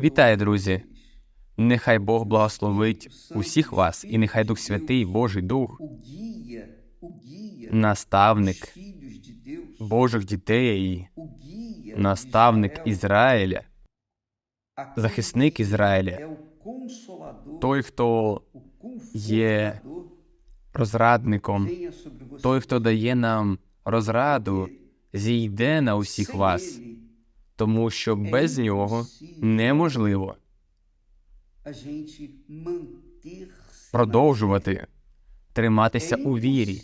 Вітаю, друзі! Нехай Бог благословить усіх вас, і нехай Дух Святий, Божий Дух, наставник Божих дітей, наставник Ізраїля, захисник Ізраїля, той, хто є розрадником, той, хто дає нам розраду, зійде на усіх вас, тому що без нього неможливо продовжувати триматися у вірі.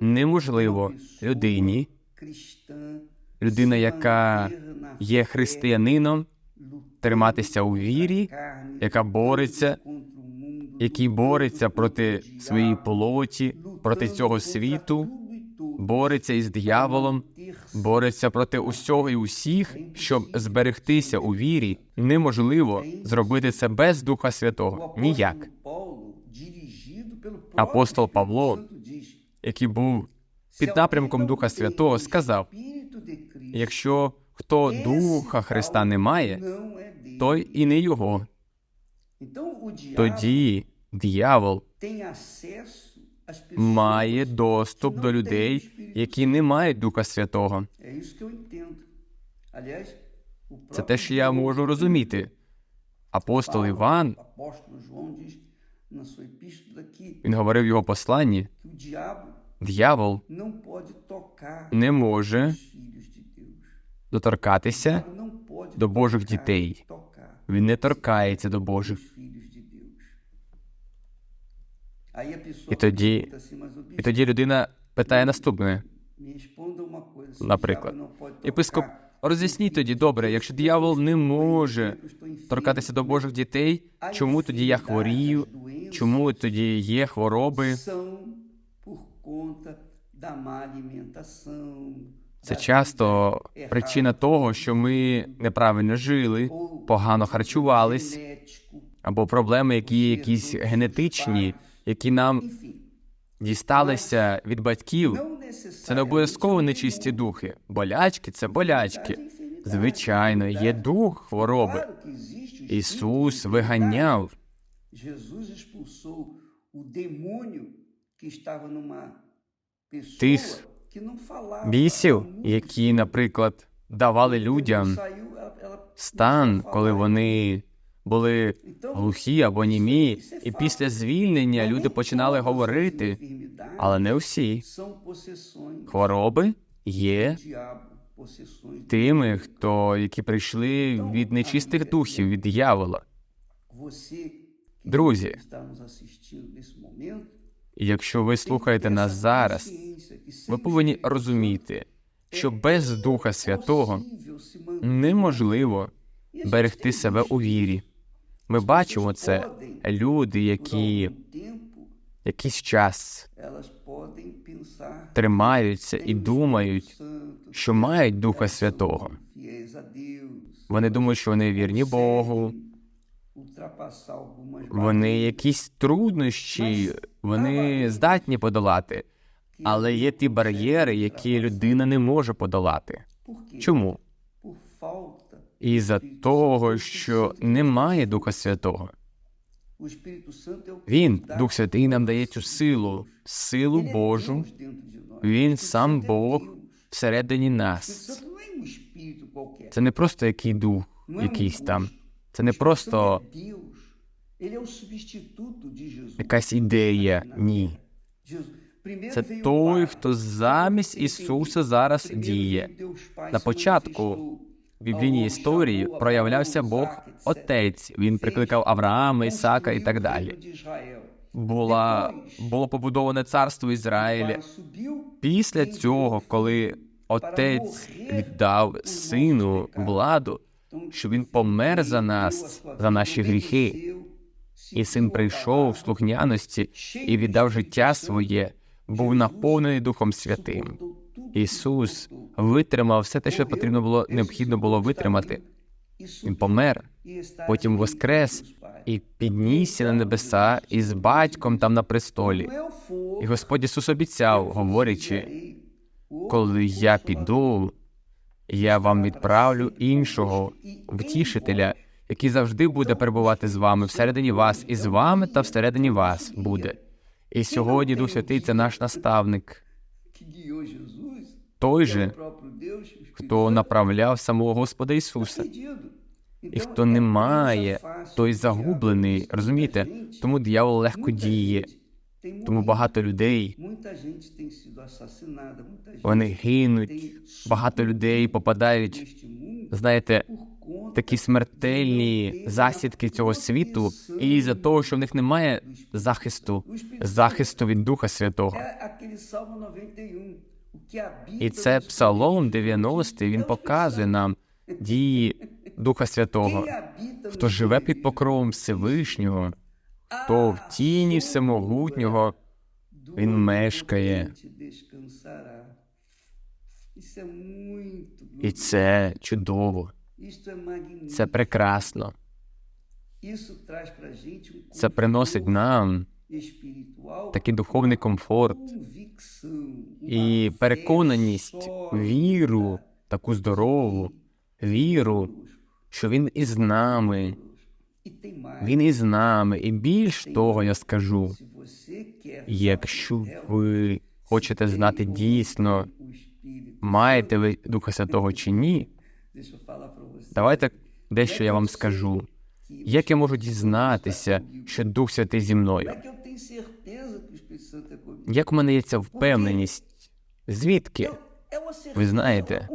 Неможливо людині, людина, яка є християнином, триматися у вірі, яка бореться, який бореться проти своєї плоті, проти цього світу, бореться із дияволом, бореться проти усього і усіх, щоб зберегтися у вірі. Неможливо зробити це без Духа Святого. Ніяк. Апостол Павло, який був під напрямком Духа Святого, сказав: якщо хто Духа Христа не має, não é dele." той і не його. Тоді диявол має доступ до людей, які не мають Духа Святого. Це те, що я можу розуміти. Апостол Іван, він говорив в його посланні, tocar не може доторкатися до Божих дітей. Він не торкається до Божих. І тоді, і тоді людина питає наступне. Наприклад, єпископ, роз'ясніть тоді добре, якщо диявол не може торкатися до Божих дітей, чому тоді я хворію? Чому тоді є хвороби? Це часто причина того, що ми неправильно жили, погано харчувались, або проблеми, які є якісь генетичні, які нам дісталися від батьків. Це не обов'язково нечисті духи. Болячки це болячки. Звичайно, є дух хвороби. Ісус виганяв falava. бісів, які, наприклад, давали людям стан, коли вони були глухі або німі, і після звільнення люди починали говорити, але не всі. Хвороби є тими, хто які прийшли від нечистих духів, від диявола. Друзі, якщо ви слухаєте нас зараз, ви повинні розуміти, що без Духа Святого неможливо берегти себе у вірі. Ми бачимо це. Люди, які якийсь час тримаються і думають, що мають Духа Святого. Вони думають, що вони вірні Богу, вони якісь труднощі, вони здатні подолати, але є ті бар'єри, які людина не може подолати. Чому? Falta Із-за того, що немає Духа Святого. Він, Дух Святий, нам дає цю силу, силу Божу. Він сам Бог всередині нас. Um. Це не просто який дух, um якийсь там. Це не просто якась ідея. Ні. Це той, хто замість Ісуса зараз діє. На початку В біблійній історії проявлявся Бог Отець. Він прикликав Авраама, Ісака і так далі. Була було побудоване царство Ізраїля. Після цього, коли отець віддав сину владу, що він помер за нас, за наші гріхи, і син прийшов в слухняності і віддав життя своє, був наповнений Духом Святим. Ісус витримав все те, що потрібно було необхідно було витримати. Він помер, потім воскрес і піднісся на небеса із батьком там на престолі. І Господь Ісус обіцяв, говорячи, коли я піду, Я вам відправлю іншого втішителя, який завжди буде перебувати з вами всередині вас, і з вами та всередині вас буде. І сьогодні Дух Святий це наш наставник, той же, хто направляв самого Господа Ісуса. І хто не має, той загублений. Розумієте? Тому диявол легко діє. Тому багато людей вони гинуть, багато людей попадають, знаєте, такі смертельні засідки цього світу, і із-за того, що в них немає захисту, захисту від Духа Святого. É aquele Salmo 91. O que habita І це Псалом Espírito 90, він показує нам дії Духа Святого. Хто живе під покровом Всевишнього, то в тіні Всемогутнього він мешкає. І це чудово, це прекрасно. Um Це приносить нам такий духовний комфорт і переконаність, віру, таку здорову, віру, що він із нами, він із нами. І більш того, я скажу, якщо ви хочете знати дійсно, маєте ви Духа Святого чи ні, давайте дещо я вам скажу. Як я можу дізнатися, що Дух Святий зі мною? Як в мене є ця впевненість? Звідки? Ви знаєте,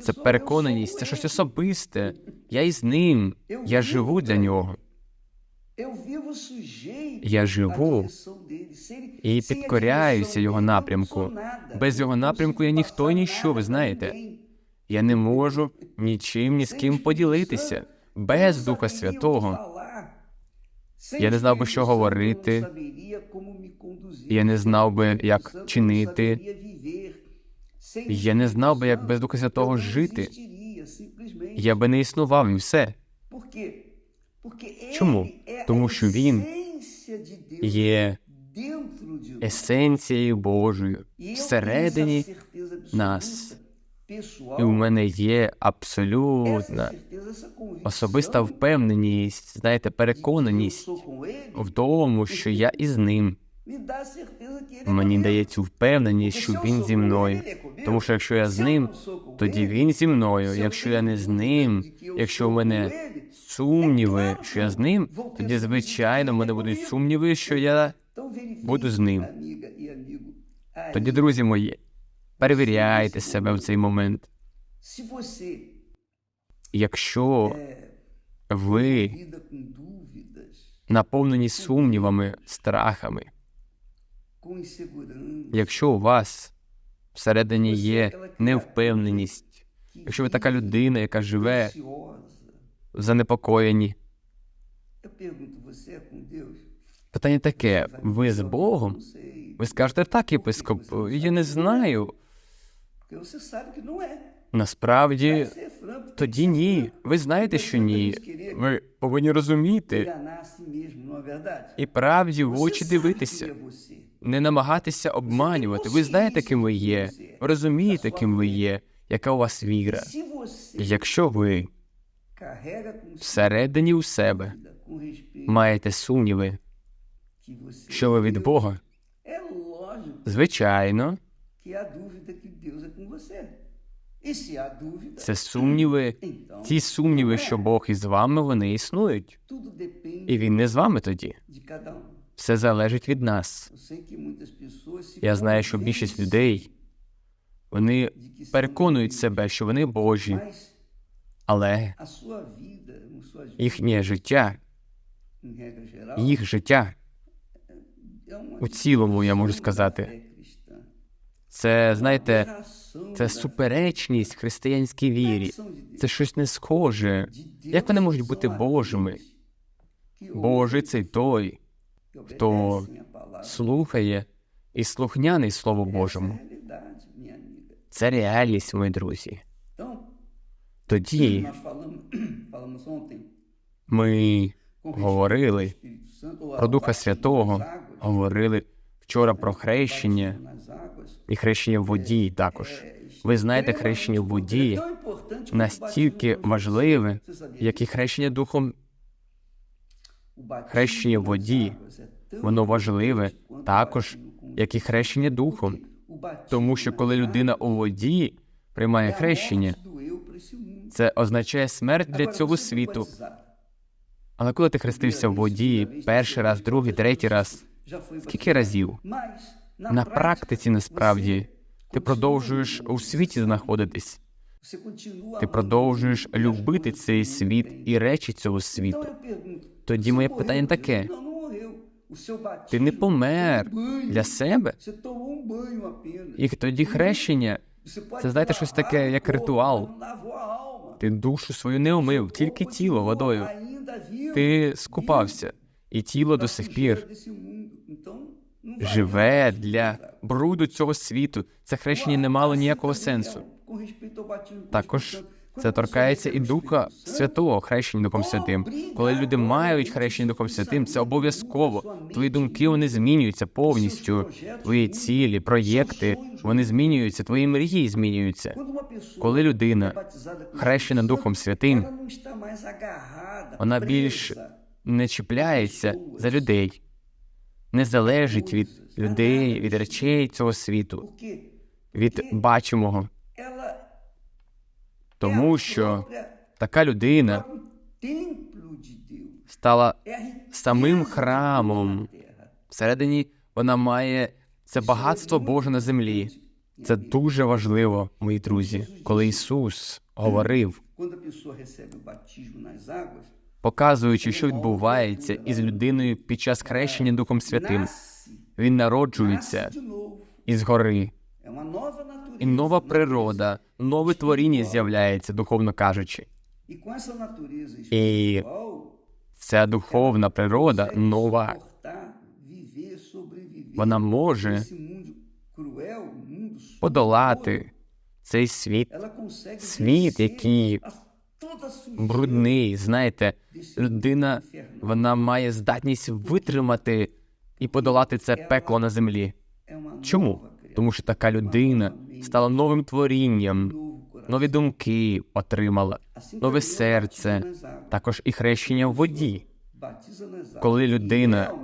Це переконаність, це щось особисте. Я із ним, я живу для нього. Я живу і підкоряюся його напрямку. Без його напрямку я ніхто, ніщо, ви знаєте. Я не можу нічим ні з ким поділитися. Без Духа Святого Я не знав би, що говорити. Я не знав би, як чинити. Я не знав би, як без Духа Святого жити. Я би не існував і все. Чому? Тому що він Є есенцією Божою E всередині нас. І у мене є абсолютна особиста впевненість, знаєте, переконаність в тому, що я із ним. Мені дає цю впевненість, що він зі мною. Тому що якщо я з ним, тоді він зі мною. Якщо я не з ним, якщо в мене сумніви, що я з ним, тоді звичайно в мене будуть сумніви, що я буду з ним. тоді, друзі мої, перевіряйте себе в цей момент. Якщо ви com dúvidas, наповнені сумнівами, страхами, якщо у вас всередині є невпевненість, якщо ви така людина, яка живе в занепокоєнні, питання таке: ви з Богом? Ви скажете так, єпископ, я не знаю. Насправді, тоді ні. Ви знаєте, що ні. Ви повинні розуміти і правді в очі дивитися, не намагатися обманювати. Ви знаєте, ким ви є. Ви розумієте, ким ви є, яка у вас віра. Якщо ви всередині у себе маєте сумніви, що ви від Бога, звичайно, це сумніви, ті сумніви, що Бог із вами, вони існують. І він не з вами тоді. um. Все залежить від нас. Я знаю, що більшість людей вони переконують себе, що вони Божі, але їхнє життя, їх життя у цілому, я можу сказати, це, знаєте, це суперечність християнській вірі. Це щось не схоже. Як вони можуть бути Божими? Божий це той, хто слухає і слухняний Слову Божому. Це реальність, мої друзі. Тоді ми говорили про Духа Святого, говорили вчора про хрещення і хрещення в воді також. Ви знаєте хрещення в воді, настільки важливе, як і хрещення духом. Хрещення в воді, воно важливе також, як і хрещення духом. Тому що коли людина у воді приймає хрещення, це означає смерть для цього світу. Але коли ти хрестився в воді перший раз, другий, третій раз, скільки разів? На практиці насправді ти продовжуєш у світі знаходитись. Ти продовжуєш любити цей світ і речі цього світу. Тоді моє питання таке: ти не помер для себе? І тоді хрещення це знаєте щось таке, як ритуал. Ти душу свою не омив, тільки тіло водою. Ти скупався, і тіло до сих пір живе для бруду цього світу. Це хрещення не мало ніякого сенсу. Також це торкається і Духа Святого, хрещення Духом Святим. Коли люди мають хрещення Духом Святим, це обов'язково. Твої думки вони змінюються повністю. Твої цілі, проєкти вони змінюються, твої мрії змінюються. Коли людина хрещена Духом Святим, вона більш не чіпляється за людей, не залежить від людей, від речей цього світу, від бачимого. Тому що така людина стала самим храмом. Всередині вона має це багатство Боже на землі. Це дуже важливо, мої друзі. Коли Ісус говорив, показуючи, що відбувається із людиною під час хрещення Духом Святим, він народжується із гори, і нова природа, нове творіння з'являється, духовно кажучи. І ця духовна природа нова. Вона може подолати цей світ, світ, який брудний. Знаєте, людина вона має здатність витримати і подолати це пекло на землі. Чому? Тому що така людина стала новим творінням, нові думки отримала, нове серце, також і хрещення в воді. Коли людина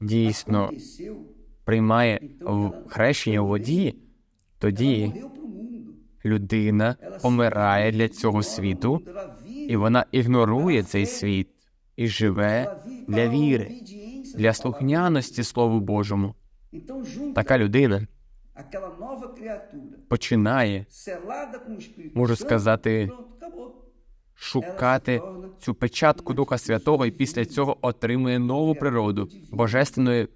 дійсно приймає хрещення в воді, тоді людина помирає для цього світу, і вона ігнорує цей світ і живе для віри, для слухняності Слову Божому. Така людина починає, можу сказати, шукати цю печатку Духа Святого, і після цього отримує нову природу, божественною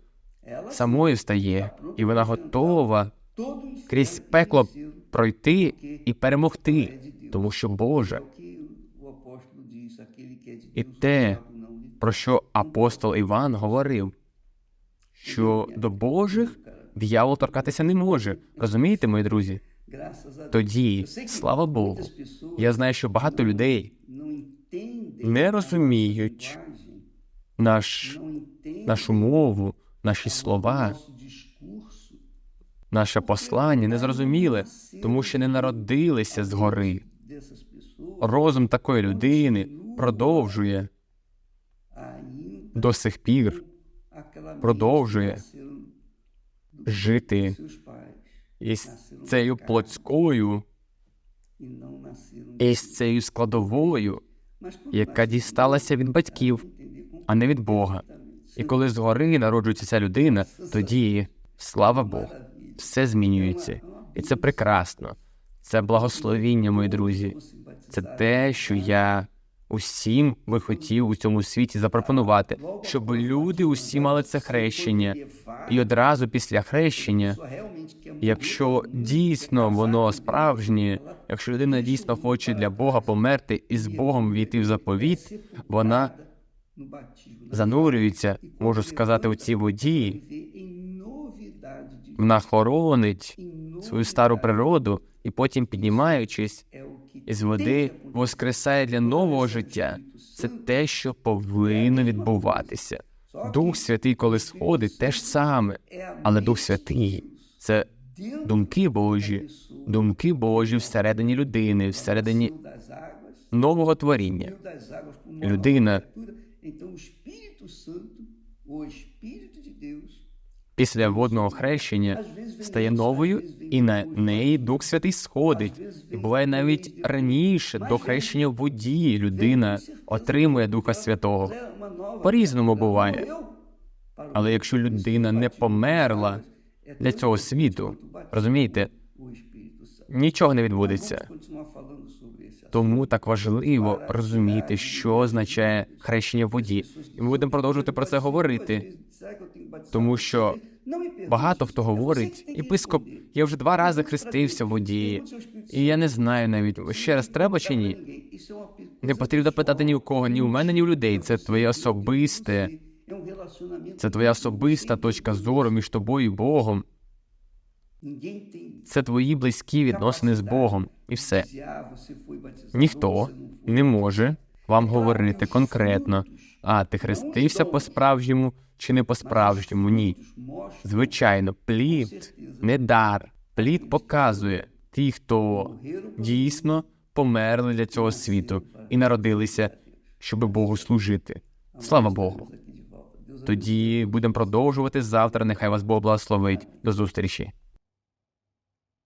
самою стає, і вона готова крізь пекло пройти і перемогти, тому що Боже. І те, про що апостол Іван говорив, що до Божих диявол торкатися не може. Розумієте, мої друзі? Тоді, слава Богу, я знаю, що багато людей не розуміють наш, нашу мову, наші слова, наше послання не зрозуміли, тому що не народилися згори. Розум такої людини продовжує до сих пір продовжує жити із цією плотською, із цією складовою, яка дісталася від батьків, а не від Бога. І коли згори народжується ця людина, тоді, слава Богу, все змінюється. І це прекрасно. Це благословіння, мої друзі. Це те, що я усім би хотів у цьому світі запропонувати, щоб люди усі мали це хрещення. І одразу після хрещення, якщо дійсно воно справжнє, якщо людина дійсно хоче для Бога померти і з Богом війти в заповіт, вона занурюється, можу сказати, у цій воді, вона хоронить свою стару природу, і потім, піднімаючись із води, воскресає для нового життя. Це те, що повинно відбуватися. Дух Святий, коли сходить, те ж саме, але Дух Святий це думки Божі думки Божі всередині людини, всередині нового творіння. Людина. Então o Espírito Santo, o Espírito de Deus, після водного хрещення стає новою, і на неї Дух Святий сходить. І буває навіть раніше до хрещення в воді людина отримує Духа Святого. é По-різному буває. Але якщо людина не померла для цього світу, розумієте, нічого не відбудеться. Тому так важливо розуміти, що означає хрещення в воді. І ми будемо продовжувати про це говорити. Тому що багато хто говорить, єпископ, я вже два рази хрестився в воді, і я не знаю навіть ще раз треба чи ні. Не потрібно питати ні у кого, ні у мене, ні у людей. Це твоє особисте, це твоя особиста точка зору між тобою і Богом. Це твої близькі відносини з Богом, і все. Ніхто не може вам говорити конкретно, а ти хрестився по-справжньому чи не по-справжньому. Ні. Звичайно, плід не дар. Плід показує ті, хто дійсно померли для цього світу і народилися, щоб Богу служити. Слава Богу. Тоді будемо продовжувати завтра. Нехай вас Бог благословить. До зустрічі.